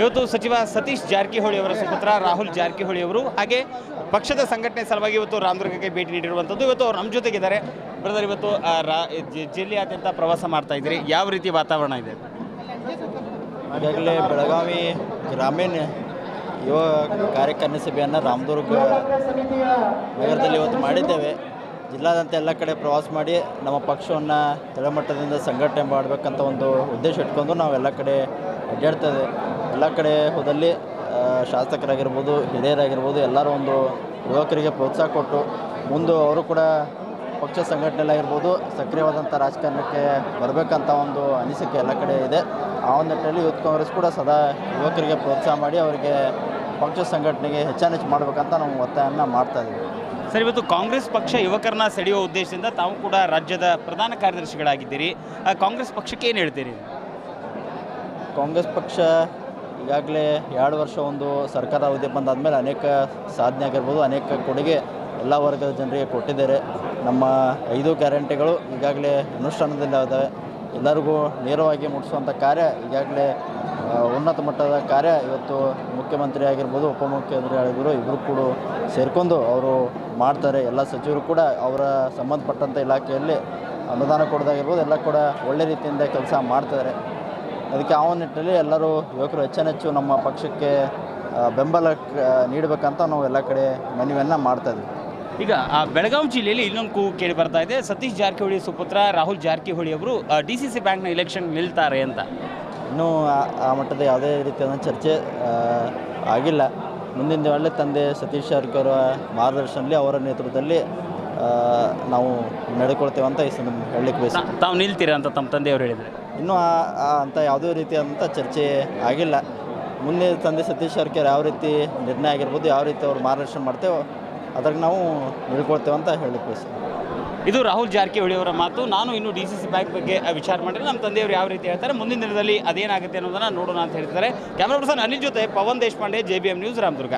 ಇವತ್ತು ಸಚಿವ ಸತೀಶ್ ಜಾರಕಿಹೊಳಿ ಅವರ ಸುಪುತ್ರ ರಾಹುಲ್ ಜಾರಕಿಹೊಳಿ ಅವರು ಹಾಗೆ ಪಕ್ಷದ ಸಂಘಟನೆ ಸಲುವಾಗಿ ಇವತ್ತು ರಾಮದುರ್ಗಕ್ಕೆ ಭೇಟಿ ನೀಡಿರುವಂಥದ್ದು. ಇವತ್ತು ಅವರು ನಮ್ಮ ಜೊತೆಗಿದ್ದಾರೆ. ಬ್ರದರ್, ಇವತ್ತು ರಾ ಜಿಲ್ಲೆಯಾದ್ಯಂತ ಪ್ರವಾಸ ಮಾಡ್ತಾ ಇದ್ದೀರಿ. ಯಾವ ರೀತಿ ವಾತಾವರಣ ಇದೆ? ಈಗಾಗಲೇ ಬೆಳಗಾವಿ ಗ್ರಾಮೀಣ ಯುವ ಕಾರ್ಯಕಾರಿಣಿ ಸಭೆಯನ್ನು ರಾಮದುರ್ಗ ನಗರದಲ್ಲಿ ಇವತ್ತು ಮಾಡಿದ್ದೇವೆ. ಜಿಲ್ಲಾದ್ಯಂತ ಎಲ್ಲ ಕಡೆ ಪ್ರವಾಸ ಮಾಡಿ ನಮ್ಮ ಪಕ್ಷವನ್ನು ತಳಮಟ್ಟದಿಂದ ಸಂಘಟನೆ ಮಾಡಬೇಕಂತ ಒಂದು ಉದ್ದೇಶ ಇಟ್ಕೊಂಡು ನಾವು ಎಲ್ಲ ಕಡೆ ಅಡ್ಡಾಡ್ತೇವೆ ಎಲ್ಲ ಕಡೆ ಹೋದಲ್ಲಿ ಶಾಸಕರಾಗಿರ್ಬೋದು, ಹಿರಿಯರಾಗಿರ್ಬೋದು, ಎಲ್ಲರೂ ಒಂದು ಯುವಕರಿಗೆ ಪ್ರೋತ್ಸಾಹ ಕೊಟ್ಟು ಮುಂದೆ ಅವರು ಕೂಡ ಪಕ್ಷ ಸಂಘಟನೆಯಲ್ಲಾಗಿರ್ಬೋದು, ಸಕ್ರಿಯವಾದಂಥ ರಾಜಕಾರಣಕ್ಕೆ ಬರಬೇಕಂತ ಒಂದು ಅನಿಸಿಕೆ ಎಲ್ಲ ಕಡೆ ಇದೆ. ಆ ಒಂದು ನಿಟ್ಟಿನಲ್ಲಿ ಯೂತ್ ಕಾಂಗ್ರೆಸ್ ಕೂಡ ಸದಾ ಯುವಕರಿಗೆ ಪ್ರೋತ್ಸಾಹ ಮಾಡಿ ಅವರಿಗೆ ಪಕ್ಷ ಸಂಘಟನೆಗೆ ಹೆಚ್ಚಾನೆಚ್ಚು ಮಾಡಬೇಕಂತ ನಾವು ಒತ್ತಾಯವನ್ನು ಮಾಡ್ತಾ ಇದ್ದೀವಿ. ಸರ್, ಇವತ್ತು ಕಾಂಗ್ರೆಸ್ ಪಕ್ಷ ಯುವಕರನ್ನ ಸೆಳೆಯುವ ಉದ್ದೇಶದಿಂದ ತಾವು ಕೂಡ ರಾಜ್ಯದ ಪ್ರಧಾನ ಕಾರ್ಯದರ್ಶಿಗಳಾಗಿದ್ದೀರಿ. ಕಾಂಗ್ರೆಸ್ ಪಕ್ಷಕ್ಕೆ ಏನು ಹೇಳ್ತೀರಿ? ಕಾಂಗ್ರೆಸ್ ಪಕ್ಷ ಈಗಾಗಲೇ ಎರಡು ವರ್ಷ ಒಂದು ಸರ್ಕಾರ ಅವಧಿ ಬಂದಾದಮೇಲೆ ಅನೇಕ ಸಾಧನೆ ಆಗಿರ್ಬೋದು, ಅನೇಕ ಕೊಡುಗೆ ಎಲ್ಲ ವರ್ಗದ ಜನರಿಗೆ ಕೊಟ್ಟಿದ್ದಾರೆ. ನಮ್ಮ ಐದು ಗ್ಯಾರಂಟಿಗಳು ಈಗಾಗಲೇ ಅನುಷ್ಠಾನದಲ್ಲಿ ಇದ್ದಾವೆ ಎಲ್ಲರಿಗೂ ನೇರವಾಗಿ ಮುಟ್ಟಿಸುವಂಥ ಕಾರ್ಯ ಈಗಾಗಲೇ ಉನ್ನತ ಮಟ್ಟದ ಕಾರ್ಯ ಇವತ್ತು ಮುಖ್ಯಮಂತ್ರಿ ಆಗಿರ್ಬೋದು, ಉಪಮುಖ್ಯಮಂತ್ರಿ ಆಗಿರ್ಬೋದು ಇಬ್ಬರು ಕೂಡ ಸೇರಿಕೊಂಡು ಅವರು ಮಾಡ್ತಾರೆ. ಎಲ್ಲ ಸಚಿವರು ಕೂಡ ಅವರ ಸಂಬಂಧಪಟ್ಟಂಥ ಇಲಾಖೆಯಲ್ಲಿ ಅನುದಾನ ಕೊಡೋದಾಗಿರ್ಬೋದು, ಎಲ್ಲ ಕೂಡ ಒಳ್ಳೆ ರೀತಿಯಿಂದ ಕೆಲಸ ಮಾಡ್ತಾರೆ ಅದಕ್ಕೆ ಆ ಒಂದು ನಿಟ್ಟಿನಲ್ಲಿ ಎಲ್ಲರೂ ಯುವಕರು ಹೆಚ್ಚನೆಚ್ಚು ನಮ್ಮ ಪಕ್ಷಕ್ಕೆ ಬೆಂಬಲ ನೀಡಬೇಕಂತ ನಾವು ಎಲ್ಲ ಕಡೆ ಮನವಿಯನ್ನು ಮಾಡ್ತಾ ಇದ್ದೀವಿ. ಈಗ, ಆ, ಬೆಳಗಾವಿ ಜಿಲ್ಲೆಯಲ್ಲಿ ಇನ್ನೊಂದು ಕೂಗು ಕೇಳಿ ಬರ್ತಾ ಇದೆ. ಸತೀಶ್ ಜಾರಕಿಹೊಳಿ ಸುಪುತ್ರ ರಾಹುಲ್ ಜಾರಕಿಹೊಳಿ ಅವರು ಡಿ ಸಿ ಸಿ ಬ್ಯಾಂಕ್ನ ಇಲೆಕ್ಷನ್ ನಿಲ್ತಾರೆ ಅಂತ. ಇನ್ನೂ ಆ- ಮಟ್ಟದ ಯಾವುದೇ ರೀತಿಯಾದ ಚರ್ಚೆ ಆಗಿಲ್ಲ. ಮುಂದಿನ ದಿನಗಳಲ್ಲಿ ತಂದೆ ಸತೀಶ್ ಅವ್ರಿಗೆ ಅವರ ಮಾರ್ಗದರ್ಶನದಲ್ಲಿ ಅವರ ನೇತೃತ್ವದಲ್ಲಿ ನಾವು ನಡೆಕೊಳ್ತೇವೆ ಅಂತ ಈ ಸಂದರ್ಭ ಹೇಳಲಿಕ್ಕೆ ಬಯಸ ತಾವು ನಿಲ್ತೀರಾ ಅಂತ ತಮ್ಮ ತಂದೆಯವರು ಹೇಳಿದರೆ? ಇನ್ನೂ ಆ- ಅಂಥ ಯಾವುದೇ ರೀತಿಯಾದಂಥ ಚರ್ಚೆ ಆಗಿಲ್ಲ. ಮುಂದೆ ತಂದೆ ಸತೀಶ್ ಅವ್ರಿಗೆ ಯಾವ ರೀತಿ ನಿರ್ಣಯ ಆಗಿರ್ಬೋದು ಯಾವ ರೀತಿ ಅವ್ರು ಮಾರ್ಗದರ್ಶನ ಮಾಡ್ತೇವೋ ಅದ್ರಾಗ ನಾವು ನಿಲ್ಕೊಳ್ತೇವೆ ಅಂತ ಹೇಳಲಿಕ್ಕೆ ಬಯಸ್ತೀನಿ. ಇದು ರಾಹುಲ್ ಜಾರಕಿಹೊಳಿ ಅವರ ಮಾತು. ನಾನು ಇನ್ನು ಡಿ ಸಿ ಸಿ ಬ್ಯಾಂಕ್ ಬಗ್ಗೆ ವಿಚಾರ ಮಾಡಿದ್ರೆ ನಮ್ಮ ತಂದೆಯವರು ಯಾವ ರೀತಿ ಹೇಳ್ತಾರೆ, ಮುಂದಿನ ದಿನದಲ್ಲಿ ಅದೇನಾಗುತ್ತೆ ಅನ್ನೋದನ್ನು ನೋಡೋಣ ಅಂತ ಹೇಳ್ತಾರೆ ಕ್ಯಾಮ್ರಾ ಪರ್ಸನ್ ಅನಿಲ್ ಜೊತೆ Pavan Deshpande J B M news Ramdurg.